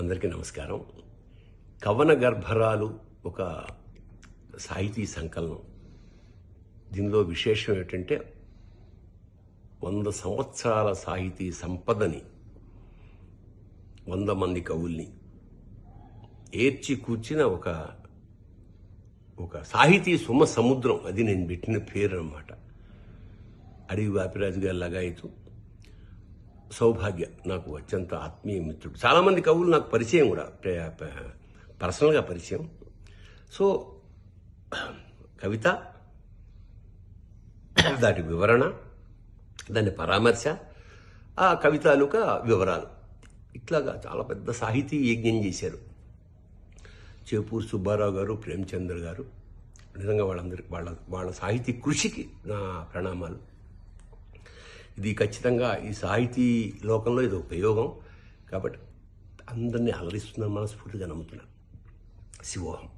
అందరికీ నమస్కారం. కవన గర్భరాలు ఒక సాహితీ సంకలనం. దీనిలో విశేషం ఏంటంటే వంద సంవత్సరాల సాహితీ సంపదని వంద మంది కవుల్ని ఏర్చి కూర్చిన ఒక ఒక సాహితీ సుమ సముద్రం. అది నేను పెట్టిన పేరు అనమాట అడవి వాపిరాజు గారి లగాయతు. సౌభాగ్య నాకు అత్యంత ఆత్మీయ మిత్రుడు. చాలామంది కవులు నాకు పరిచయం కూడా పర్సనల్గా పరిచయం. సో కవిత దాటి వివరణ దాని పరామర్శ ఆ కవిత తాలూకా వివరాలు. ఇట్లాగా చాలా పెద్ద సాహితీ యజ్ఞం చేశారు. చేపూరు సుబ్బారావు గారు ప్రేమచంద్ర గారు. నిజంగా వాళ్ళందరికీ వాళ్ళ వాళ్ళ సాహితీ కృషికి నా ప్రణామాలు. ఇది ఖచ్చితంగా ఈ సాహితీ లోకంలో ఇది ఒక ప్రయోగం. కాబట్టి అందరినీ అలరిస్తుందని మనస్ఫూర్తిగా నమ్ముతున్నాను. శివోహం.